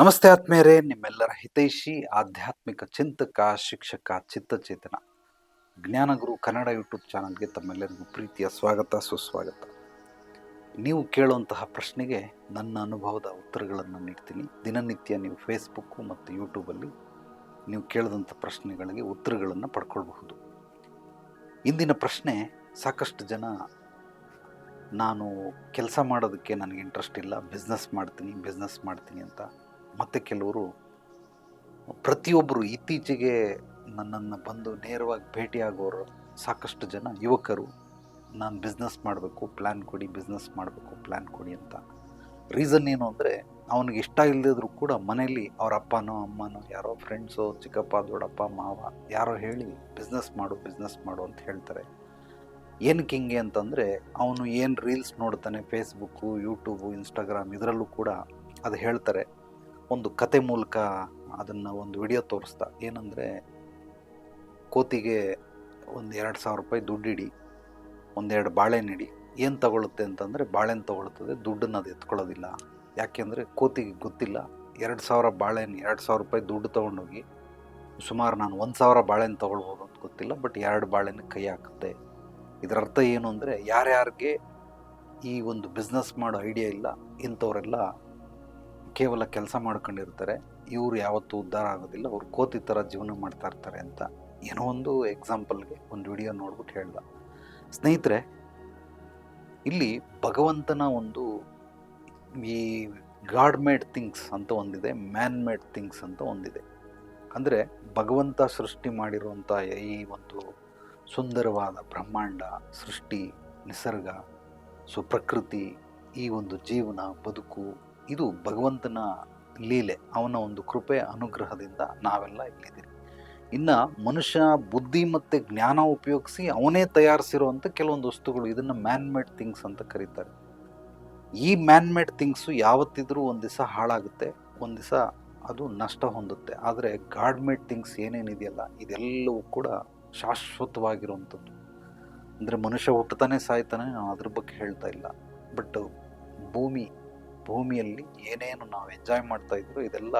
ನಮಸ್ತೆ ಆತ್ಮೀಯರೇ, ನಿಮ್ಮೆಲ್ಲರ ಹಿತೈಷಿ, ಆಧ್ಯಾತ್ಮಿಕ ಚಿಂತಕ, ಶಿಕ್ಷಕ ಚಿತ್ತಚೇತನ ಜ್ಞಾನಗುರು ಕನ್ನಡ ಯೂಟ್ಯೂಬ್ ಚಾನಲ್ಗೆ ತಮ್ಮೆಲ್ಲರಿಗೂ ಪ್ರೀತಿಯ ಸ್ವಾಗತ, ಸುಸ್ವಾಗತ. ನೀವು ಕೇಳುವಂತಹ ಪ್ರಶ್ನೆಗೆ ನನ್ನ ಅನುಭವದ ಉತ್ತರಗಳನ್ನು ನೀಡ್ತೀನಿ. ದಿನನಿತ್ಯ ನೀವು ಫೇಸ್ಬುಕ್ಕು ಮತ್ತು ಯೂಟ್ಯೂಬಲ್ಲಿ ನೀವು ಕೇಳಿದಂಥ ಪ್ರಶ್ನೆಗಳಿಗೆ ಉತ್ತರಗಳನ್ನು ಪಡ್ಕೊಳ್ಬಹುದು. ಇಂದಿನ ಪ್ರಶ್ನೆ, ಸಾಕಷ್ಟು ಜನ ನಾನು ಕೆಲಸ ಮಾಡೋದಕ್ಕೆ ನನಗೆ ಇಂಟ್ರೆಸ್ಟ್ ಇಲ್ಲ ಬಿಸ್ನೆಸ್ ಮಾಡ್ತೀನಿ ಬಿಸ್ನೆಸ್ ಮಾಡ್ತೀನಿ ಅಂತ ಮತ್ತು ಕೆಲವರು ಪ್ರತಿಯೊಬ್ಬರು ಇತ್ತೀಚೆಗೆ ನನ್ನನ್ನು ಬಂದು ನೇರವಾಗಿ ಭೇಟಿಯಾಗೋರು ಸಾಕಷ್ಟು ಜನ ಯುವಕರು, ನಾನು ಬಿಸ್ನೆಸ್ ಮಾಡಬೇಕು ಪ್ಲ್ಯಾನ್ ಕೊಡಿ ಬಿಸ್ನೆಸ್ ಮಾಡಬೇಕು ಪ್ಲ್ಯಾನ್ ಕೊಡಿ ಅಂತ. ರೀಸನ್ ಏನು ಅಂದರೆ, ಅವನಿಗೆ ಇಷ್ಟ ಇಲ್ಲದಿದ್ರು ಕೂಡ ಮನೇಲಿ ಅವ್ರ ಅಪ್ಪನೋ, ಅಮ್ಮನೋ, ಯಾರೋ ಫ್ರೆಂಡ್ಸೋ ಚಿಕ್ಕಪ್ಪ, ದೊಡ್ಡಪ್ಪ, ಮಾವ, ಯಾರೋ ಹೇಳಿ ಬಿಸ್ನೆಸ್ ಮಾಡು ಬಿಸ್ನೆಸ್ ಮಾಡು ಅಂತ ಹೇಳ್ತಾರೆ. ಏನಕ್ಕೆ ಹಿಂಗೆ ಅಂತಂದರೆ, ಅವನು ಏನು ರೀಲ್ಸ್ ನೋಡ್ತಾನೆ ಫೇಸ್ಬುಕ್ಕು ಯೂಟ್ಯೂಬು ಇನ್ಸ್ಟಾಗ್ರಾಮ್ ಇದರಲ್ಲೂ ಕೂಡ ಅದು ಹೇಳ್ತಾರೆ. ಒಂದು ಕತೆ ಮೂಲಕ ಅದನ್ನು ಒಂದು ವಿಡಿಯೋ ತೋರಿಸ್ತಾ. ಏನಂದರೆ, ಕೋತಿಗೆ ಒಂದು ಎರಡು ಸಾವಿರ ರೂಪಾಯಿ ದುಡ್ಡಿಡಿ ಒಂದೆರಡು ಬಾಳೆಹಣ್ಣು ಇಡಿ. ಏನು ತಗೊಳುತ್ತೆ ಅಂತಂದರೆ, ಬಾಳೆಹಣ್ಣು ತಗೊಳ್ತದೆ, ದುಡ್ಡನ್ನು ಅದು ಎತ್ಕೊಳ್ಳೋದಿಲ್ಲ. ಯಾಕೆಂದರೆ, ಕೋತಿಗೆ ಗೊತ್ತಿಲ್ಲ, ಎರಡು ಸಾವಿರ ಬಾಳೆಹಣ್ಣು, ಎರಡು ಸಾವಿರ ರೂಪಾಯಿ ದುಡ್ಡು ತೊಗೊಂಡೋಗಿ, ಸುಮಾರು ನಾನು ಒಂದು ಸಾವಿರ ಬಾಳೆಹಣ್ಣು ತೊಗೊಳ್ಬೋದು ಅಂತ ಗೊತ್ತಿಲ್ಲ, ಬಟ್ ಎರಡು ಬಾಳೆಹಣ್ಣು ಕೈ ಹಾಕುತ್ತೆ. ಇದರ ಅರ್ಥ ಏನು ಅಂದರೆ, ಯಾರ್ಯಾರಿಗೆ ಈ ಒಂದು ಬಿಸ್ನೆಸ್ ಮಾಡೋ ಐಡಿಯಾ ಇಲ್ಲ, ಇಂಥವರೆಲ್ಲ ಕೇವಲ ಕೆಲಸ ಮಾಡ್ಕೊಂಡಿರ್ತಾರೆ. ಇವರು ಯಾವತ್ತೂ ಉದ್ಧಾರ ಆಗೋದಿಲ್ಲ. ಅವ್ರು ಕೋತಿ ಥರ ಜೀವನ ಮಾಡ್ತಾ ಇರ್ತಾರೆ ಅಂತ ಏನೋ ಒಂದು ಎಕ್ಸಾಂಪಲ್ಗೆ ಒಂದು ವಿಡಿಯೋ ನೋಡ್ಬಿಟ್ಟು ಹೇಳ್ದ. ಸ್ನೇಹಿತರೆ, ಇಲ್ಲಿ ಭಗವಂತನ ಒಂದು ಈ ಗಾಡ್ ಮೇಡ್ ಥಿಂಗ್ಸ್ ಅಂತ ಒಂದಿದೆ ಮ್ಯಾನ್ ಮೇಡ್ ಥಿಂಗ್ಸ್ ಅಂತ ಒಂದಿದೆ. ಅಂದರೆ ಭಗವಂತ ಸೃಷ್ಟಿ ಮಾಡಿರುವಂಥ ಈ ಒಂದು ಸುಂದರವಾದ ಬ್ರಹ್ಮಾಂಡ, ಸೃಷ್ಟಿ, ನಿಸರ್ಗ, ಸುಪ್ರಕೃತಿ, ಈ ಒಂದು ಜೀವನ, ಬದುಕು ಇದು ಭಗವಂತನ ಲೀಲೆ, ಅವನ ಒಂದು ಕೃಪೆ, ಅನುಗ್ರಹದಿಂದ ನಾವೆಲ್ಲ ಇಲ್ಲಿದ್ದೀವಿ ಇನ್ನು ಮನುಷ್ಯ ಬುದ್ಧಿ ಮತ್ತು ಜ್ಞಾನ ಉಪಯೋಗಿಸಿ ಅವನೇ ತಯಾರಿಸಿರುವಂಥ ಕೆಲವೊಂದು ವಸ್ತುಗಳು, ಇದನ್ನು ಮ್ಯಾನ್ ಮೇಡ್ ಥಿಂಗ್ಸ್ ಅಂತ ಕರೀತಾರೆ. ಈ ಮ್ಯಾನ್ ಮೇಡ್ ಥಿಂಗ್ಸು ಯಾವತ್ತಿದ್ರೂ ಒಂದು ದಿವಸ ಹಾಳಾಗುತ್ತೆ, ಒಂದು ದಿವಸ ಅದು ನಷ್ಟ ಹೊಂದುತ್ತೆ. ಆದರೆ ಗಾಡ್ ಮೇಡ್ ಥಿಂಗ್ಸ್ ಏನೇನಿದೆಯಲ್ಲ, ಇದೆಲ್ಲವೂ ಕೂಡ ಶಾಶ್ವತವಾಗಿರುವಂಥದ್ದು. ಅಂದರೆ ಮನುಷ್ಯ ಹುಟ್ಟತಾನೆ ಸಾಯ್ತಾನೆ ನಾನು ಅದ್ರ ಬಗ್ಗೆ ಹೇಳ್ತಾ ಇಲ್ಲ. ಬಟ್ ಭೂಮಿ ಭೂಮಿಯಲ್ಲಿ ಏನೇನು ನಾವು ಎಂಜಾಯ್ ಮಾಡ್ತಾ ಇದ್ರು ಇದೆಲ್ಲ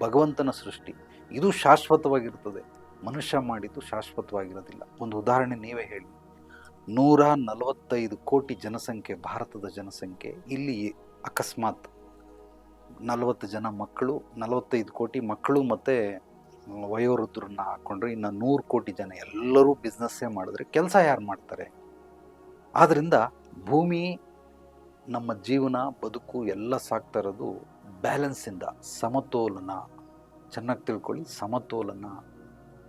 ಭಗವಂತನ ಸೃಷ್ಟಿ. ಇದು ಶಾಶ್ವತವಾಗಿರ್ತದೆ. ಮನುಷ್ಯ ಮಾಡಿದ್ದು ಶಾಶ್ವತವಾಗಿರೋದಿಲ್ಲ. ಒಂದು ಉದಾಹರಣೆ ನೀವೇ ಹೇಳಿ. ನೂರ ನಲವತ್ತೈದು ಕೋಟಿ ಜನಸಂಖ್ಯೆ, ಭಾರತದ ಜನಸಂಖ್ಯೆ ಇಲ್ಲಿ ಅಕಸ್ಮಾತ್ ನಲವತ್ತು ಜನ ಮಕ್ಕಳು, ನಲವತ್ತೈದು ಕೋಟಿ ಮಕ್ಕಳು ಮತ್ತು ವಯೋವೃದ್ಧರನ್ನ ಹಾಕ್ಕೊಂಡ್ರೆ ಇನ್ನು ನೂರು ಕೋಟಿ ಜನ ಎಲ್ಲರೂ ಬಿಸ್ನೆಸ್ಸೇ ಮಾಡಿದ್ರೆ ಕೆಲಸ ಯಾರು ಮಾಡ್ತಾರೆ? ಆದ್ದರಿಂದ ಭೂಮಿ ನಮ್ಮ ಜೀವನ, ಬದುಕು ಎಲ್ಲ ಸಾಕ್ತಾ ಇರೋದು ಬ್ಯಾಲೆನ್ಸಿಂದ ಸಮತೋಲನ, ಚೆನ್ನಾಗಿ ತಿಳ್ಕೊಳ್ಳಿ. ಸಮತೋಲನ.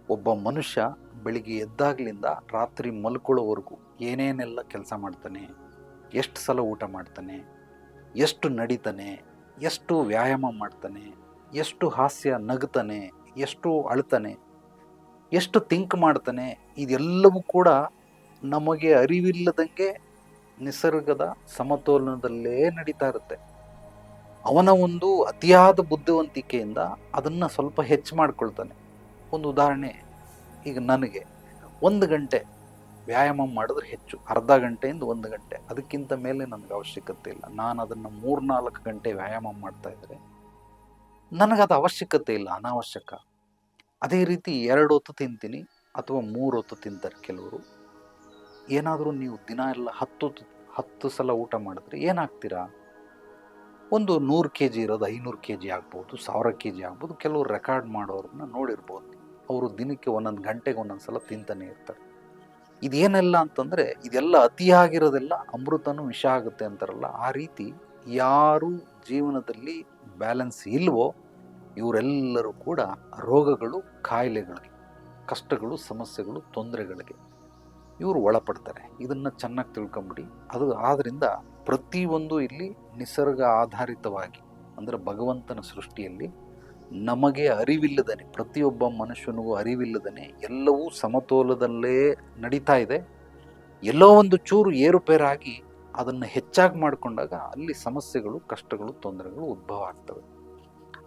ಒಬ್ಬ ಮನುಷ್ಯ ಬೆಳಿಗ್ಗೆ ಎದ್ದಾಗ್ಲಿಂದ ರಾತ್ರಿ ಮಲ್ಕೊಳ್ಳೋವರೆಗೂ ಏನೇನೆಲ್ಲ ಕೆಲಸ ಮಾಡ್ತಾನೆ, ಎಷ್ಟು ಸಲ ಊಟ ಮಾಡ್ತಾನೆ, ಎಷ್ಟು ನಡೀತಾನೆ, ಎಷ್ಟು ವ್ಯಾಯಾಮ ಮಾಡ್ತಾನೆ, ಎಷ್ಟು ಹಾಸ್ಯ ನಗ್ತಾನೆ, ಎಷ್ಟು ಅಳ್ತಾನೆ, ಎಷ್ಟು ಥಿಂಕ್ ಮಾಡ್ತಾನೆ, ಇದೆಲ್ಲವೂ ಕೂಡ ನಮಗೆ ಅರಿವಿಲ್ಲದಂಗೆ ನಿಸರ್ಗದ ಸಮತೋಲನದಲ್ಲೇ ನಡೀತಾ ಇರುತ್ತೆ. ಅವನ ಒಂದು ಅತಿಯಾದ ಬುದ್ಧಿವಂತಿಕೆಯಿಂದ ಅದನ್ನು ಸ್ವಲ್ಪ ಹೆಚ್ಚು ಮಾಡ್ಕೊಳ್ತಾನೆ. ಒಂದು ಉದಾಹರಣೆ ಈಗ ನನಗೆ ಒಂದು ಗಂಟೆ ವ್ಯಾಯಾಮ ಮಾಡಿದ್ರೆ ಹೆಚ್ಚು, ಅರ್ಧ ಗಂಟೆಯಿಂದ ಒಂದು ಗಂಟೆ, ಅದಕ್ಕಿಂತ ಮೇಲೆ ನನಗೆ ಅವಶ್ಯಕತೆ ಇಲ್ಲ. ನಾನು ಅದನ್ನು ಮೂರ್ನಾಲ್ಕು ಗಂಟೆ ವ್ಯಾಯಾಮ ಮಾಡ್ತಾ ಇದ್ದರೆ ನನಗದು ಅವಶ್ಯಕತೆ ಇಲ್ಲ, ಅನಾವಶ್ಯಕ. ಅದೇ ರೀತಿ ಎರಡು ಹೊತ್ತು ತಿಂತೀನಿ ಅಥವಾ ಮೂರು ಹೊತ್ತು ತಿಂತಾರೆ ಕೆಲವರು. ಏನಾದರೂ ನೀವು ದಿನ ಎಲ್ಲ ಹತ್ತು ಹತ್ತು ಸಲ ಊಟ ಮಾಡಿದ್ರೆ ಏನಾಗ್ತೀರಾ? ಒಂದು ನೂರು ಕೆ ಜಿ ಇರೋದು ಐನೂರು ಕೆ ಜಿ ಆಗ್ಬೋದು, ಸಾವಿರ ಕೆ ಜಿ ಆಗ್ಬೋದು, ಕೆಲವರು ರೆಕಾರ್ಡ್ ಮಾಡೋರನ್ನ ನೋಡಿರ್ಬೋದು. ಅವರು ದಿನಕ್ಕೆ ಒಂದೊಂದು ಗಂಟೆಗೆ ಒಂದೊಂದು ಸಲ ತಿಂತಾನೆ ಇರ್ತಾರೆ. ಇದೇನೆಲ್ಲ ಅಂತಂದರೆ ಇದೆಲ್ಲ ಅತಿಯಾಗಿರೋದೆಲ್ಲ ಅಮೃತನೂ ವಿಷ ಆಗುತ್ತೆ ಅಂತಾರಲ್ಲ, ಆ ರೀತಿ ಯಾರು ಜೀವನದಲ್ಲಿ ಬ್ಯಾಲೆನ್ಸ್ ಇಲ್ವೋ ಇವರೆಲ್ಲರೂ ಕೂಡ ರೋಗಗಳು, ಕಾಯಿಲೆಗಳಿಗೆ, ಕಷ್ಟಗಳು, ಸಮಸ್ಯೆಗಳು, ತೊಂದರೆಗಳಿಗೆ ಇವರು ಒಳಪಡ್ತಾರೆ. ಇದನ್ನು ಚೆನ್ನಾಗಿ ತಿಳ್ಕೊಂಬಿಡಿ. ಅದು ಆದ್ದರಿಂದ ಪ್ರತಿಯೊಂದು ಇಲ್ಲಿ ನಿಸರ್ಗ ಆಧಾರಿತವಾಗಿ, ಅಂದರೆ ಭಗವಂತನ ಸೃಷ್ಟಿಯಲ್ಲಿ ನಮಗೆ ಅರಿವಿಲ್ಲದನೆ, ಪ್ರತಿಯೊಬ್ಬ ಮನುಷ್ಯನಿಗೂ ಅರಿವಿಲ್ಲದನೆ, ಎಲ್ಲವೂ ಸಮತೋಲದಲ್ಲೇ ನಡೀತಾ ಇದೆ. ಎಲ್ಲೋ ಒಂದು ಚೂರು ಏರುಪೇರಾಗಿ ಅದನ್ನು ಹೆಚ್ಚಾಗಿ ಮಾಡಿಕೊಂಡಾಗ ಅಲ್ಲಿ ಸಮಸ್ಯೆಗಳು, ಕಷ್ಟಗಳು, ತೊಂದರೆಗಳು ಉದ್ಭವ ಆಗ್ತವೆ.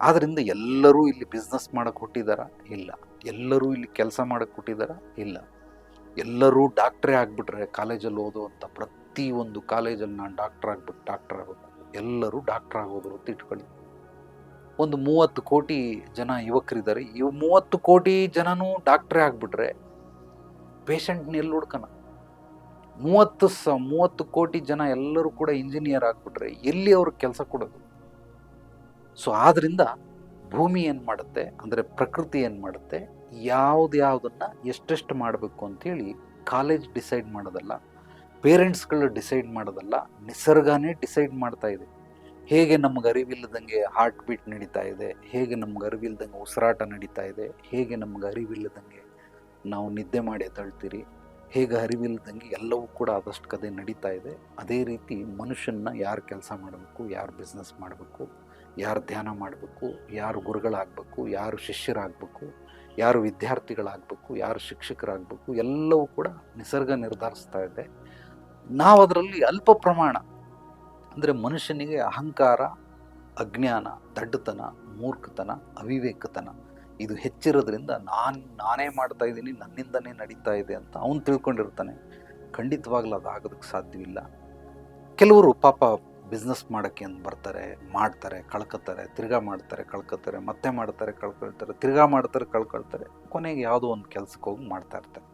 ಆದ್ದರಿಂದ ಎಲ್ಲರೂ ಇಲ್ಲಿ ಬಿಸ್ನೆಸ್ ಮಾಡಕ್ಕೆ ಹುಟ್ಟಿದಾರ? ಇಲ್ಲ. ಎಲ್ಲರೂ ಇಲ್ಲಿ ಕೆಲಸ ಮಾಡಕ್ಕೆ ಹುಟ್ಟಿದಾರ? ಇಲ್ಲ. ಎಲ್ಲರೂ ಡಾಕ್ಟ್ರೇ ಆಗಿಬಿಟ್ರೆ ಕಾಲೇಜಲ್ಲಿ ಓದುವಂಥ ಪ್ರತಿ ಒಂದು ಕಾಲೇಜಲ್ಲಿ ನಾನು ಡಾಕ್ಟರ್ ಆಗ್ಬಿಟ್ಟು ಡಾಕ್ಟರ್ ಆಗಬೇಕು. ಎಲ್ಲರೂ ಡಾಕ್ಟರ್ ಆಗೋದು ಅಂತ ಇಟ್ಕೊಳ್ಳಿ. ಒಂದು ಮೂವತ್ತು ಕೋಟಿ ಜನ ಯುವಕರಿದ್ದಾರೆ. ಇವು ಮೂವತ್ತು ಕೋಟಿ ಜನನೂ ಡಾಕ್ಟ್ರೇ ಆಗಿಬಿಟ್ರೆ ಪೇಷಂಟ್ನ ಎಲ್ಲಿ ಹುಡ್ಕನ ಮೂವತ್ತು ಸ, ಮೂವತ್ತು ಕೋಟಿ ಜನ ಎಲ್ಲರೂ ಕೂಡ ಇಂಜಿನಿಯರ್ ಆಗಿಬಿಟ್ರೆ ಎಲ್ಲಿ ಅವ್ರಿಗೆ ಕೆಲಸ ಕೊಡೋದು? ಸೊ ಆದ್ರಿಂದ ಭೂಮಿ ಏನು ಮಾಡುತ್ತೆ? ಅಂದರೆ ಪ್ರಕೃತಿ ಏನು ಮಾಡುತ್ತೆ? ಯಾವ್ದು ಯಾವುದನ್ನು ಎಷ್ಟೆಷ್ಟು ಮಾಡಬೇಕು ಅಂತೇಳಿ ಕಾಲೇಜ್ ಡಿಸೈಡ್ ಮಾಡೋದಲ್ಲ ಪೇರೆಂಟ್ಸ್ಗಳು ಡಿಸೈಡ್ ಮಾಡೋದಲ್ಲ, ನಿಸರ್ಗನೇ ಡಿಸೈಡ್ ಮಾಡ್ತಾ ಇದೆ. ಹೇಗೆ ನಮ್ಗೆ ಅರಿವಿಲ್ಲದಂಗೆ ಹಾರ್ಟ್ ಬೀಟ್ ನಡೀತಾ ಇದೆ? ಹೇಗೆ ನಮ್ಗೆ ಅರಿವಿಲ್ಲದಂಗೆ ಉಸಿರಾಟ ನಡೀತಾ ಇದೆ? ಹೇಗೆ ನಮ್ಗೆ ಅರಿವಿಲ್ಲದಂಗೆ ನಾವು ನಿದ್ದೆ ಮಾಡಿ ತಳ್ತೀರಿ ಹೇಗೆ ಅರಿವಿಲ್ಲದಂಗೆ ಎಲ್ಲವೂ ಕೂಡ ಆದಷ್ಟು ಕದೆ ನಡೀತಾ ಇದೆ? ಅದೇ ರೀತಿ ಮನುಷ್ಯನ ಯಾರು ಕೆಲಸ ಮಾಡಬೇಕು, ಯಾರು ಬಿಸ್ನೆಸ್ ಮಾಡಬೇಕು ಯಾರು ಧ್ಯಾನ ಮಾಡಬೇಕು, ಯಾರು ಗುರುಗಳಾಗಬೇಕು, ಯಾರು ಶಿಷ್ಯರಾಗಬೇಕು, ಯಾರು ವಿದ್ಯಾರ್ಥಿಗಳಾಗಬೇಕು, ಯಾರು ಶಿಕ್ಷಕರಾಗಬೇಕು, ಎಲ್ಲವೂ ಕೂಡ ನಿಸರ್ಗ ನಿರ್ಧರಿಸ್ತಾ ಇದೆ. ನಾವು ಅದರಲ್ಲಿ ಅಲ್ಪ ಪ್ರಮಾಣ ಅಂದರೆ ಮನುಷ್ಯನಿಗೆ ಅಹಂಕಾರ, ಅಜ್ಞಾನ, ದಡ್ಡತನ, ಮೂರ್ಖತನ, ಅವಿವೇಕತನ ಇದು ಹೆಚ್ಚಿರೋದ್ರಿಂದ ನಾನು, ನಾನೇ ಮಾಡ್ತಾ ಇದ್ದೀನಿ, ನನ್ನಿಂದನೇ ನಡೀತಾ ಇದೆ ಅಂತ ಅವನು ತಿಳ್ಕೊಂಡಿರ್ತಾನೆ. ಖಂಡಿತವಾಗ್ಲೂ ಅದು ಆಗೋದಕ್ಕೆ ಸಾಧ್ಯವಿಲ್ಲ. ಕೆಲವರು ಪಾಪ ಬಿಸ್ನೆಸ್ ಮಾಡೋಕ್ಕೆ ಅಂತ ಬರ್ತಾರೆ, ಮಾಡ್ತಾರೆ, ಕಳ್ಕೊತಾರೆ, ತಿರ್ಗಾ ಮಾಡ್ತಾರೆ, ಕಳ್ಕೊತಾರೆ, ಮತ್ತೆ ಮಾಡ್ತಾರೆ, ಕಳ್ಕೊಳ್ತಾರೆ, ತಿರ್ಗಾ ಮಾಡ್ತಾರೆ, ಕಳ್ಕೊಳ್ತಾರೆ, ಕೊನೆಗೆ ಯಾವುದೋ ಒಂದು ಕೆಲ್ಸಕ್ಕೆ ಹೋಗಿ ಮಾಡ್ತಾ ಇರ್ತಾರೆ.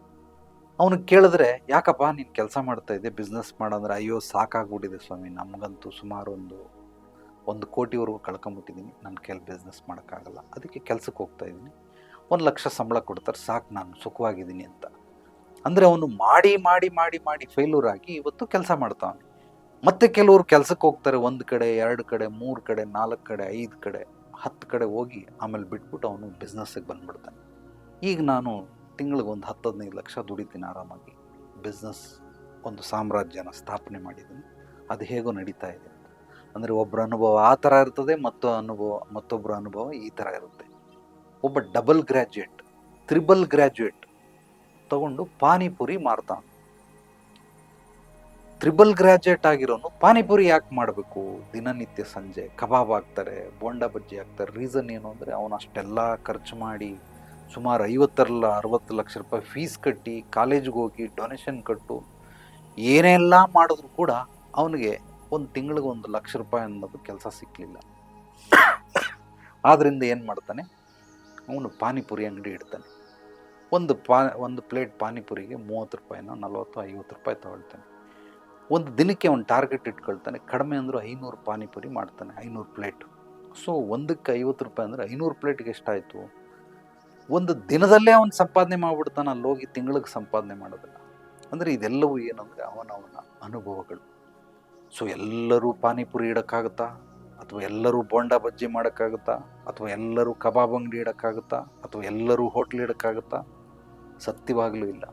ಅವನಿಗೆ ಕೇಳಿದ್ರೆ, ಯಾಕಪ್ಪ ನೀನು ಕೆಲಸ ಮಾಡ್ತಾ ಇದ್ದೆ, ಬಿಸ್ನೆಸ್ ಮಾಡೋಂದ್ರೆ ಅಯ್ಯೋ ಸಾಕಾಗ್ಬಿಟ್ಟಿದೆ ಸ್ವಾಮಿ, ನಮಗಂತೂ ಸುಮಾರು ಒಂದು ಒಂದು ಕೋಟಿವರೆಗೂ ಕಳ್ಕೊಂಬಿಟ್ಟಿದ್ದೀನಿ ನನ್ನ ಕೈಲಿ ಬಿಸ್ನೆಸ್ ಮಾಡೋಕ್ಕಾಗಲ್ಲ, ಅದಕ್ಕೆ ಕೆಲಸಕ್ಕೆ ಹೋಗ್ತಾ ಇದ್ದೀನಿ, ಒಂದು ಲಕ್ಷ ಸಂಬಳ ಕೊಡ್ತಾರೆ, ಸಾಕು ನಾನು ಸುಖವಾಗಿದ್ದೀನಿ ಅಂತ. ಅಂದರೆ ಅವನು ಮಾಡಿ ಮಾಡಿ ಮಾಡಿ ಮಾಡಿ ಫೇಲ್ಯೂರ್ ಆಗಿ ಇವತ್ತು ಕೆಲಸ ಮಾಡ್ತಾವನೆ. ಮತ್ತೆ ಕೆಲವರು ಕೆಲಸಕ್ಕೆ ಹೋಗ್ತಾರೆ ಒಂದು ಕಡೆ, ಎರಡು ಕಡೆ, ಮೂರು ಕಡೆ, ನಾಲ್ಕು ಕಡೆ, ಐದು ಕಡೆ, ಹತ್ತು ಕಡೆ ಹೋಗಿ ಆಮೇಲೆ ಬಿಟ್ಬಿಟ್ಟು ಅವನು ಬಿಸ್ನೆಸ್ಸಿಗೆ ಬಂದ್ಬಿಡ್ತಾನೆ. ಈಗ ನಾನು ತಿಂಗಳಿಗೆ ಒಂದು ಹತ್ತು ಹದಿನೈದು ಲಕ್ಷ ದುಡಿತೀನಿ ಆರಾಮಾಗಿ. ಬಿಸ್ನೆಸ್ ಒಂದು ಸಾಮ್ರಾಜ್ಯನ ಸ್ಥಾಪನೆ ಮಾಡಿದ್ದೀನಿ. ಅದು ಹೇಗೋ ನಡೀತಾ ಇದೆ ಅಂದರೆ ಒಬ್ಬರ ಅನುಭವ ಆ ಥರ ಇರ್ತದೆ, ಮತ್ತು ಅನುಭವ ಮತ್ತೊಬ್ಬರ ಅನುಭವ ಈ ಥರ ಇರುತ್ತೆ. ಒಬ್ಬ ಡಬಲ್ ಗ್ರ್ಯಾಜುಯೇಟ್ ತ್ರಿಬಲ್ ಗ್ರ್ಯಾಜುಯೇಟ್ ತಗೊಂಡು ಪಾನಿಪುರಿ ಮಾರ್ತಾನ. ತ್ರಿಬಲ್ ಗ್ರಾಜುಯೇಟ್ ಆಗಿರೋನು ಪಾನಿಪುರಿ ಯಾಕೆ ಮಾಡಬೇಕು? ದಿನನಿತ್ಯ ಸಂಜೆ ಕಬಾಬ್ ಹಾಕ್ತಾರೆ, ಬೋಂಡ ಬಜ್ಜಿ ಹಾಕ್ತಾರೆ. ರೀಸನ್ ಏನು ಅಂದರೆ ಅವನು ಅಷ್ಟೆಲ್ಲ ಖರ್ಚು ಮಾಡಿ ಸುಮಾರು ಐವತ್ತರಲ್ಲ ಅರವತ್ತು ಲಕ್ಷ ರೂಪಾಯಿ ಫೀಸ್ ಕಟ್ಟಿ ಕಾಲೇಜ್ಗೆ ಹೋಗಿ ಡೊನೇಷನ್ ಕಟ್ಟು ಏನೆಲ್ಲ ಮಾಡಿದ್ರು ಕೂಡ ಅವನಿಗೆ ಒಂದು ತಿಂಗಳಿಗೆ ಒಂದು ಲಕ್ಷ ರೂಪಾಯಿ ಅನ್ನೋದು ಕೆಲಸ ಸಿಕ್ಕಲಿಲ್ಲ ಆದ್ದರಿಂದ ಏನು ಮಾಡ್ತಾನೆ? ಅವನು ಪಾನಿಪುರಿ ಅಂಗಡಿ ಇಡ್ತಾನೆ. ಒಂದು ಪಾ, ಒಂದು ಪ್ಲೇಟ್ ಪಾನಿಪುರಿಗೆ ಮೂವತ್ತು ರೂಪಾಯಿನ ನಲ್ವತ್ತು ಐವತ್ತು ರೂಪಾಯಿ ತಗೊಳ್ತಾನೆ. ಒಂದು ದಿನಕ್ಕೆ ಒಂದು ಟಾರ್ಗೆಟ್ ಇಟ್ಕೊಳ್ತಾನೆ. ಕಡಿಮೆ ಅಂದರೂ ಐನೂರು ಪಾನಿಪುರಿ ಮಾಡ್ತಾನೆ, ಐನೂರು ಪ್ಲೇಟ್. ಸೊ ಒಂದಕ್ಕೆ ಐವತ್ತು ರೂಪಾಯಿ ಅಂದರೆ ಐನೂರು ಪ್ಲೇಟ್ಗೆ ಎಷ್ಟಾಯಿತು? ಒಂದು ದಿನದಲ್ಲೇ ಅವನು ಸಂಪಾದನೆ ಮಾಡಿಬಿಡ್ತಾನೆ, ಅಲ್ಲಿ ಹೋಗಿ ತಿಂಗಳಿಗೆ ಸಂಪಾದನೆ ಮಾಡೋದಿಲ್ಲ ಅಂದರೆ ಇದೆಲ್ಲವೂ ಏನಂದರೆ ಅವನವನ ಅನುಭವಗಳು. ಸೊ ಎಲ್ಲರೂ ಪಾನಿಪುರಿ ಇಡೋಕ್ಕಾಗುತ್ತಾ? ಅಥವಾ ಎಲ್ಲರೂ ಬೋಂಡಾ ಬಜ್ಜಿ ಮಾಡೋಕ್ಕಾಗುತ್ತಾ? ಅಥವಾ ಎಲ್ಲರೂ ಕಬಾಬ್ ಅಂಗಡಿ ಇಡೋಕ್ಕಾಗುತ್ತಾ? ಅಥವಾ ಎಲ್ಲರೂ ಹೋಟ್ಲ್ ಇಡೋಕ್ಕಾಗುತ್ತಾ? ಸತ್ಯವಾಗಲೂ ಇಲ್ಲ.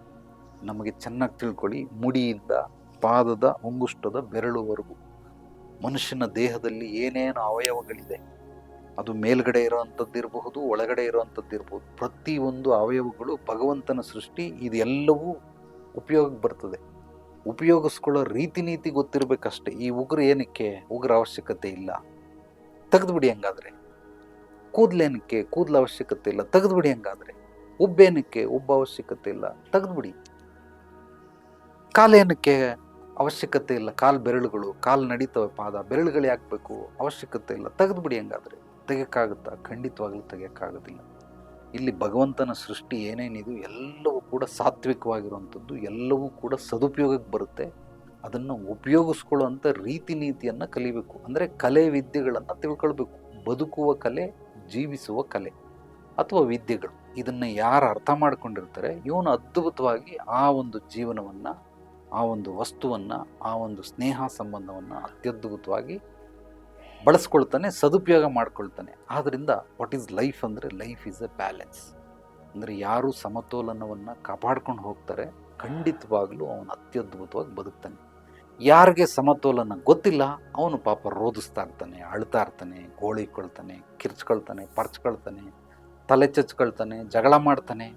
ನಮಗೆ ಚೆನ್ನಾಗಿ ತಿಳ್ಕೊಳ್ಳಿ. ಮುಡಿಯಿಂದ ಪಾದದ ಮುಂಗುಷ್ಟದ ಬೆರಳುವರೆಗೂ ಮನುಷ್ಯನ ದೇಹದಲ್ಲಿ ಏನೇನು ಅವಯವಗಳಿದೆ, ಅದು ಮೇಲ್ಗಡೆ ಇರೋವಂಥದ್ದು ಇರಬಹುದು ಒಳಗಡೆ ಇರುವಂಥದ್ದು ಇರಬಹುದು ಪ್ರತಿಯೊಂದು ಅವಯವಗಳು ಭಗವಂತನ ಸೃಷ್ಟಿ, ಇದೆಲ್ಲವೂ ಉಪಯೋಗಕ್ಕೆ ಬರ್ತದೆ. ಉಪಯೋಗಿಸ್ಕೊಳ್ಳೋ ರೀತಿ ನೀತಿ ಗೊತ್ತಿರಬೇಕಷ್ಟೇ, ಈ ಉಗುರು ಏನಕ್ಕೆ ಉಗುರ ಅವಶ್ಯಕತೆ ಇಲ್ಲ. ತೆಗೆದುಬಿಡಿ ಹಂಗಾದರೆ. ಕೂದಲೇನಕ್ಕೆ ಕೂದಲು ಅವಶ್ಯಕತೆ ಇಲ್ಲ, ತೆಗೆದುಬಿಡಿ ಹಂಗಾದರೆ. ಉಬ್ಬೇನಕ್ಕೆ ಉಬ್ಬ ಅವಶ್ಯಕತೆ ಇಲ್ಲ, ತೆಗೆದುಬಿಡಿ. ಕಾಲೇನಕ್ಕೆ ಅವಶ್ಯಕತೆ ಇಲ್ಲ. ಕಾಲು ಬೆರಳುಗಳು, ಕಾಲು ನಡೀತವೆ ಪಾದ, ಬೆರಳುಗಳು ಯಾಕಬೇಕು ಅವಶ್ಯಕತೆ ಇಲ್ಲ. ತೆಗೆದುಬಿಡಿ ಹಂಗಾದ್ರೆ. ತೆಗೆಯೋಕ್ಕಾಗುತ್ತಾ? ಖಂಡಿತವಾಗಲೂ ತೆಗೆಯೋಕ್ಕಾಗೋದಿಲ್ಲ. ಇಲ್ಲಿ ಭಗವಂತನ ಸೃಷ್ಟಿ ಏನೇನಿದು ಎಲ್ಲವೂ ಕೂಡ ಸಾತ್ವಿಕವಾಗಿರುವಂಥದ್ದು, ಎಲ್ಲವೂ ಕೂಡ ಸದುಪಯೋಗಕ್ಕೆ ಬರುತ್ತೆ. ಅದನ್ನು ಉಪಯೋಗಿಸ್ಕೊಳ್ಳುವಂಥ ರೀತಿ ನೀತಿಯನ್ನು ಕಲಿಬೇಕು. ಅಂದರೆ ಕಲೆ ವಿದ್ಯೆಗಳನ್ನು ತಿಳ್ಕೊಳ್ಬೇಕು. ಬದುಕುವ ಕಲೆ, ಜೀವಿಸುವ ಕಲೆ ಅಥವಾ ವಿದ್ಯೆಗಳು. ಇದನ್ನು ಯಾರು ಅರ್ಥ ಮಾಡ್ಕೊಂಡಿರ್ತಾರೆ? ಇವನು ಅದ್ಭುತವಾಗಿ ಆ ಒಂದು ಜೀವನವನ್ನು ಆ ಒಂದು ವಸ್ತುವನ್ನು, ಆ ಒಂದು ಸ್ನೇಹ ಸಂಬಂಧವನ್ನು ಅತ್ಯದ್ಭುತವಾಗಿ ಬಳಸ್ಕೊಳ್ತಾನೆ, ಸದುಪಯೋಗ ಮಾಡ್ಕೊಳ್ತಾನೆ. ಆದ್ದರಿಂದ ವಾಟ್ ಈಸ್ ಲೈಫ್ ಅಂದರೆ ಲೈಫ್ ಈಸ್ ಎ ಬ್ಯಾಲೆನ್ಸ್ ಅಂದರೆ ಯಾರು ಸಮತೋಲನವನ್ನು ಕಾಪಾಡ್ಕೊಂಡು ಹೋಗ್ತಾರೆ, ಖಂಡಿತವಾಗ್ಲೂ ಅವನು ಅತ್ಯದ್ಭುತವಾಗಿ ಬದುಕ್ತಾನೆ. ಯಾರಿಗೆ ಸಮತೋಲನ ಗೊತ್ತಿಲ್ಲ, ಅವನು ಪಾಪ ರೋಧಿಸ್ತಾ ಇರ್ತಾನೆ, ಅಳ್ತಾ ಇರ್ತಾನೆ ಗೋಳಿಕೊಳ್ತಾನೆ ಕಿರ್ಚ್ಕೊಳ್ತಾನೆ, ಪರ್ಚ್ಕೊಳ್ತಾನೆ, ತಲೆ ಚಚ್ಕೊಳ್ತಾನೆ, ಜಗಳ ಮಾಡ್ತಾನೆ.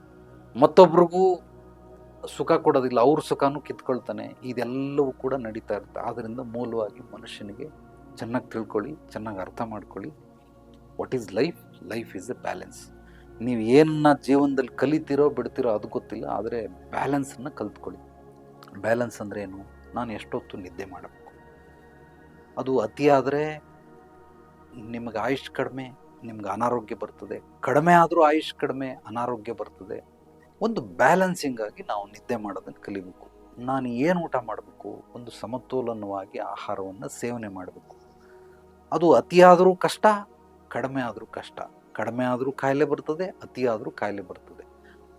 ಮತ್ತೊಬ್ರಿಗೂ ಸುಖ ಕೊಡೋದಿಲ್ಲ, ಅವ್ರ ಸುಖನೂ ಕಿತ್ಕೊಳ್ತಾನೆ. ಇದೆಲ್ಲವೂ ಕೂಡ ನಡೀತಾ ಇರುತ್ತೆ. ಆದ್ದರಿಂದ ಮೂಲವಾಗಿ ಮನುಷ್ಯನಿಗೆ ಚೆನ್ನಾಗಿ ತಿಳ್ಕೊಳ್ಳಿ, ಚೆನ್ನಾಗಿ ಅರ್ಥ ಮಾಡ್ಕೊಳ್ಳಿ. What is life life is a balance ನೀವು ಏನನ್ನ ಜೀವನದಲ್ಲಿ ಕಲಿತೀರೋ ಬಿಡ್ತೀರೋ ಅದು ಗೊತ್ತಿಲ್ಲ, ಆದರೆ ಬ್ಯಾಲೆನ್ಸನ್ನು ಕಲ್ತ್ಕೊಳ್ಳಿ. ಬ್ಯಾಲೆನ್ಸ್ ಅಂದರೆ ಏನು? ನಾನು ಎಷ್ಟೊತ್ತು ನಿದ್ದೆ ಮಾಡಬೇಕು? ಅದು ಅತಿಯಾದರೆ ನಿಮಗೆ ಆಯುಷ್ ಕಡಿಮೆ, ನಿಮ್ಗೆ ಅನಾರೋಗ್ಯ ಬರ್ತದೆ. ಕಡಿಮೆ ಆದರೂ ಆಯುಷ್ ಕಡಿಮೆ, ಅನಾರೋಗ್ಯ ಬರ್ತದೆ. ಒಂದು ಬ್ಯಾಲೆನ್ಸಿಂಗ್ ಆಗಿ ನಾವು ನಿದ್ದೆ ಮಾಡೋದನ್ನು ಕಲಿಬೇಕು. ನಾನು ಏನು ಊಟ ಮಾಡಬೇಕು? ಒಂದು ಸಮತೋಲನವಾಗಿ ಆಹಾರವನ್ನು ಸೇವನೆ ಮಾಡಬೇಕು. ಅದು ಅತಿಯಾದರೂ ಕಷ್ಟ, ಕಡಿಮೆ ಆದರೂ ಕಷ್ಟ. ಕಡಿಮೆ ಆದರೂ ಕಾಯಿಲೆ ಬರ್ತದೆ ಅತಿಯಾದರೂ ಕಾಯಿಲೆ ಬರ್ತದೆ.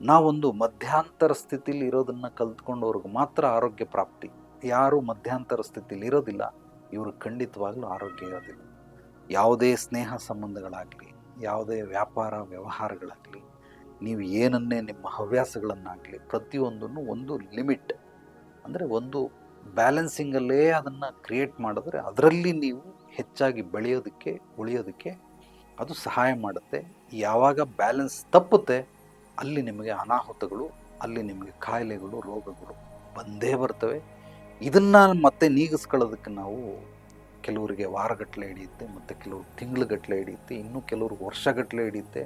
ನಾವೊಂದು ಮಧ್ಯಾಂತರ ಸ್ಥಿತಿಲಿ ಇರೋದನ್ನು ಕಲ್ತ್ಕೊಂಡವ್ರಿಗೆ ಮಾತ್ರ ಆರೋಗ್ಯ ಪ್ರಾಪ್ತಿ. ಯಾರು ಮಧ್ಯಾಂತರ ಸ್ಥಿತಿಲಿ ಇರೋದಿಲ್ಲ. ಇವರು ಖಂಡಿತವಾಗ್ಲೂ ಆರೋಗ್ಯ ಇರೋದಿಲ್ಲ. ಯಾವುದೇ ಸ್ನೇಹ ಸಂಬಂಧಗಳಾಗಲಿ, ಯಾವುದೇ ವ್ಯಾಪಾರ ವ್ಯವಹಾರಗಳಾಗಲಿ ನೀವು ಏನನ್ನೇ ನಿಮ್ಮ ಹವ್ಯಾಸಗಳನ್ನಾಗಲಿ ಪ್ರತಿಯೊಂದನ್ನು ಒಂದು ಲಿಮಿಟ್, ಅಂದರೆ ಒಂದು ಬ್ಯಾಲೆನ್ಸಿಂಗಲ್ಲೇ ಅದನ್ನು ಕ್ರಿಯೇಟ್ ಮಾಡಿದ್ರೆ ಅದರಲ್ಲಿ ನೀವು ಹೆಚ್ಚಾಗಿ ಬೆಳೆಯೋದಕ್ಕೆ, ಉಳಿಯೋದಕ್ಕೆ ಅದು ಸಹಾಯ ಮಾಡುತ್ತೆ. ಯಾವಾಗ ಬ್ಯಾಲೆನ್ಸ್ ತಪ್ಪುತ್ತೆ, ಅಲ್ಲಿ ನಿಮಗೆ ಅನಾಹುತಗಳು, ಅಲ್ಲಿ ನಿಮಗೆ ಕಾಯಿಲೆಗಳು, ರೋಗಗಳು ಬಂದೇ ಬರ್ತವೆ. ಇದನ್ನು ಮತ್ತೆ ನೀಗಿಸ್ಕೊಳ್ಳೋದಕ್ಕೆ ನಾವು ಕೆಲವರಿಗೆ ವಾರಗಟ್ಟಲೆ ಹಿಡಿಯುತ್ತೆ, ಮತ್ತು ಕೆಲವರು ತಿಂಗಳುಗಟ್ಟಲೆ ಹಿಡಿಯುತ್ತೆ, ಇನ್ನೂ ಕೆಲವರು ವರ್ಷಗಟ್ಟಲೆ ಹಿಡಿಯುತ್ತೆ.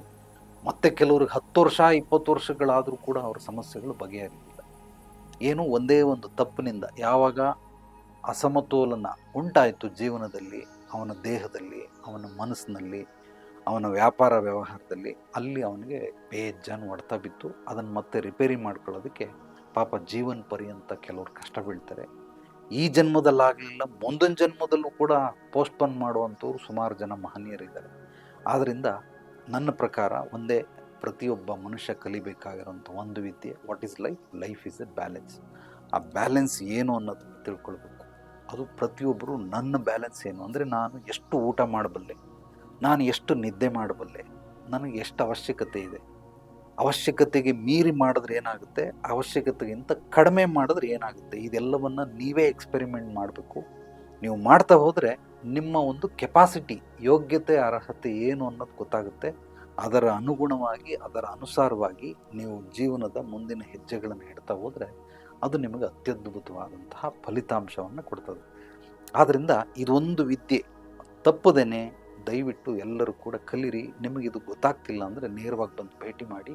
ಮತ್ತು ಕೆಲವ್ರಿಗೆ ಹತ್ತು ವರ್ಷ, ಇಪ್ಪತ್ತು ವರ್ಷಗಳಾದರೂ ಕೂಡ ಅವ್ರ ಸಮಸ್ಯೆಗಳು ಬಗೆಹರಿಯಿಲ್ಲ ಏನು ಒಂದೇ ಒಂದು ತಪ್ಪಿನಿಂದ ಯಾವಾಗ ಅಸಮತೋಲನ ಉಂಟಾಯಿತು ಜೀವನದಲ್ಲಿ, ಅವನ ದೇಹದಲ್ಲಿ, ಅವನ ಮನಸ್ಸಿನಲ್ಲಿ, ಅವನ ವ್ಯಾಪಾರ ವ್ಯವಹಾರದಲ್ಲಿ, ಅಲ್ಲಿ ಅವನಿಗೆ ಬೇಜಾನ್ ಹೊಡ್ತಾ ಬಿತ್ತು. ಅದನ್ನು ಮತ್ತೆ ರಿಪೇರಿ ಮಾಡ್ಕೊಳ್ಳೋದಕ್ಕೆ ಪಾಪ ಜೀವನ ಪರ್ಯಂತ ಕೆಲವರು ಕಷ್ಟ ಬೀಳ್ತಾರೆ. ಈ ಜನ್ಮದಲ್ಲಾಗಲಿಲ್ಲ, ಮುಂದಿನ ಜನ್ಮದಲ್ಲೂ ಕೂಡ ಪೋಸ್ಟ್ಪೋನ್ ಮಾಡುವಂಥವ್ರು ಸುಮಾರು ಜನ ಮಹನೀಯರಿದ್ದಾರೆ. ಆದ್ದರಿಂದ ನನ್ನ ಪ್ರಕಾರ ಒಂದೇ ಪ್ರತಿಯೊಬ್ಬ ಮನುಷ್ಯ ಕಲಿಬೇಕಾಗಿರೋಂಥ ಒಂದು ವಿದ್ಯೆ what is life life is a balance ಆ ಬ್ಯಾಲೆನ್ಸ್ ಏನು ಅನ್ನೋದು ತಿಳ್ಕೊಳ್ಬೇಕು. ಅದು ಪ್ರತಿಯೊಬ್ಬರು ನನ್ನ ಬ್ಯಾಲೆನ್ಸ್ ಏನು ಅಂದರೆ ನಾನು ಎಷ್ಟು ಊಟ ಮಾಡಬಲ್ಲೆ, ನಾನು ಎಷ್ಟು ನಿದ್ದೆ ಮಾಡಬಲ್ಲೆ, ನನಗೆ ಎಷ್ಟು ಅವಶ್ಯಕತೆ ಇದೆ, ಅವಶ್ಯಕತೆಗೆ ಮೀರಿ ಮಾಡಿದ್ರೆ ಏನಾಗುತ್ತೆ, ಅವಶ್ಯಕತೆಗಿಂತ ಕಡಿಮೆ ಮಾಡಿದ್ರೆ ಏನಾಗುತ್ತೆ, ಇದೆಲ್ಲವನ್ನು ನೀವೇ ಎಕ್ಸ್ಪೆರಿಮೆಂಟ್ ಮಾಡಬೇಕು. ನೀವು ಮಾಡ್ತಾ ಹೋದರೆ ನಿಮ್ಮ ಒಂದು ಕೆಪಾಸಿಟಿ ಯೋಗ್ಯತೆ, ಅರ್ಹತೆ ಏನು ಅನ್ನೋದು ಗೊತ್ತಾಗುತ್ತೆ. ಅದರ ಅನುಗುಣವಾಗಿ, ಅದರ ಅನುಸಾರವಾಗಿ ನೀವು ಜೀವನದ ಮುಂದಿನ ಹೆಜ್ಜೆಗಳನ್ನು ಇಡ್ತಾ ಹೋದರೆ ಅದು ನಿಮಗೆ ಅತ್ಯದ್ಭುತವಾದಂತಹ ಫಲಿತಾಂಶವನ್ನು ಕೊಡ್ತದೆ. ಆದ್ದರಿಂದ ಇದೊಂದು ವಿದ್ಯೆ. ತಪ್ಪದೇನೆ ದಯವಿಟ್ಟು ಎಲ್ಲರೂ ಕೂಡ ಕಲಿರಿ. ನಿಮಗೆ ಇದು ಗೊತ್ತಾಗ್ತಿಲ್ಲ ಅಂದರೆ ನೇರವಾಗಿ ಬಂದು ಭೇಟಿ ಮಾಡಿ.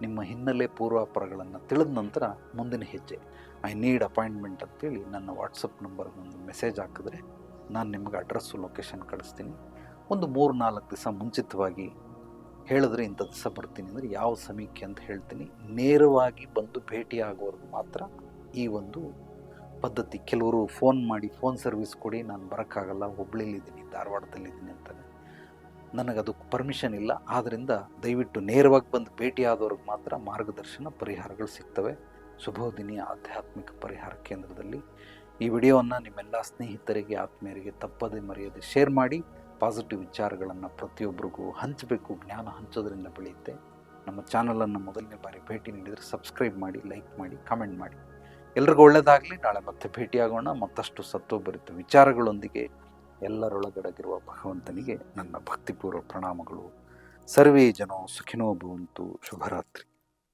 ನಿಮ್ಮ ಹಿನ್ನೆಲೆ ಪೂರ್ವಾಪರಗಳನ್ನು ತಿಳಿದ ನಂತರ ಮುಂದಿನ ಹೆಜ್ಜೆ. ಐ ನೀಡ್ ಅಪಾಯಿಂಟ್ಮೆಂಟ್ ಅಂತೇಳಿ ನನ್ನ ವಾಟ್ಸಪ್ ನಂಬರ್ಗೆ ಒಂದು ಮೆಸೇಜ್ ಹಾಕಿದ್ರೆ ನಾನು ನಿಮಗೆ ಅಡ್ರೆಸ್ಸು ಲೊಕೇಶನ್ ಕಳಿಸ್ತೀನಿ. ಒಂದು ಮೂರು ನಾಲ್ಕು ದಿವಸ ಮುಂಚಿತವಾಗಿ ಹೇಳಿದ್ರೆ ಇಂಥ ದಿವಸ ಬರ್ತೀನಿ ಅಂದರೆ ಯಾವ ಸಮೀಕ್ಷೆ ಅಂತ ಹೇಳ್ತೀನಿ. ನೇರವಾಗಿ ಬಂದು ಭೇಟಿಯಾಗೋರ್ಗು ಮಾತ್ರ ಈ ಒಂದು ಪದ್ಧತಿ. ಕೆಲವರು ಫೋನ್ ಮಾಡಿ ಫೋನ್ ಸರ್ವಿಸ್ ಕೊಡಿ, ನಾನು ಬರೋಕ್ಕಾಗಲ್ಲ, ಹುಬ್ಳಿಲಿದ್ದೀನಿ, ಧಾರವಾಡದಲ್ಲಿದ್ದೀನಿ ಅಂತಾರೆ. ನನಗದು ಪರ್ಮಿಷನ್ ಇಲ್ಲ. ಆದ್ದರಿಂದ ದಯವಿಟ್ಟು ನೇರವಾಗಿ ಬಂದು ಭೇಟಿಯಾದವ್ರಿಗೆ ಮಾತ್ರ ಮಾರ್ಗದರ್ಶನ, ಪರಿಹಾರಗಳು ಸಿಗ್ತವೆ. ಶುಭೋದಿನಿ ಆಧ್ಯಾತ್ಮಿಕ ಪರಿಹಾರ ಕೇಂದ್ರದಲ್ಲಿ. ಈ ವಿಡಿಯೋವನ್ನು ನಿಮ್ಮೆಲ್ಲ ಸ್ನೇಹಿತರಿಗೆ, ಆತ್ಮೀಯರಿಗೆ ತಪ್ಪದೆ ಮರೆಯದೆ ಶೇರ್ ಮಾಡಿ ಪಾಸಿಟಿವ್ ವಿಚಾರಗಳನ್ನು ಪ್ರತಿಯೊಬ್ಬರಿಗೂ ಹಂಚಬೇಕು, ಜ್ಞಾನ ಹಂಚೋದ್ರಿಂದ ಬೆಳೆಯುತ್ತೆ. ನಮ್ಮ ಚಾನಲನ್ನು ಮೊದಲನೇ ಬಾರಿ ಭೇಟಿ ನೀಡಿದರೆ ಸಬ್ಸ್ಕ್ರೈಬ್ ಮಾಡಿ ಲೈಕ್ ಮಾಡಿ ಕಾಮೆಂಟ್ ಮಾಡಿ. ಎಲ್ರಿಗೂ ಒಳ್ಳೆಯದಾಗಲಿ ನಾಳೆ ಮತ್ತೆ ಭೇಟಿಯಾಗೋಣ. ಮತ್ತಷ್ಟು ಸತ್ವಭರಿತ ವಿಚಾರಗಳೊಂದಿಗೆ ಎಲ್ಲರೊಳಗಡಗಿರುವ ಭಗವಂತನಿಗೆ ನನ್ನ ಭಕ್ತಿಪೂರ್ವ ಪ್ರಣಾಮಗಳು. ಸರ್ವೇ ಜನೋ ಸುಖಿನೋ ಭವಂತು. ಶುಭರಾತ್ರಿ.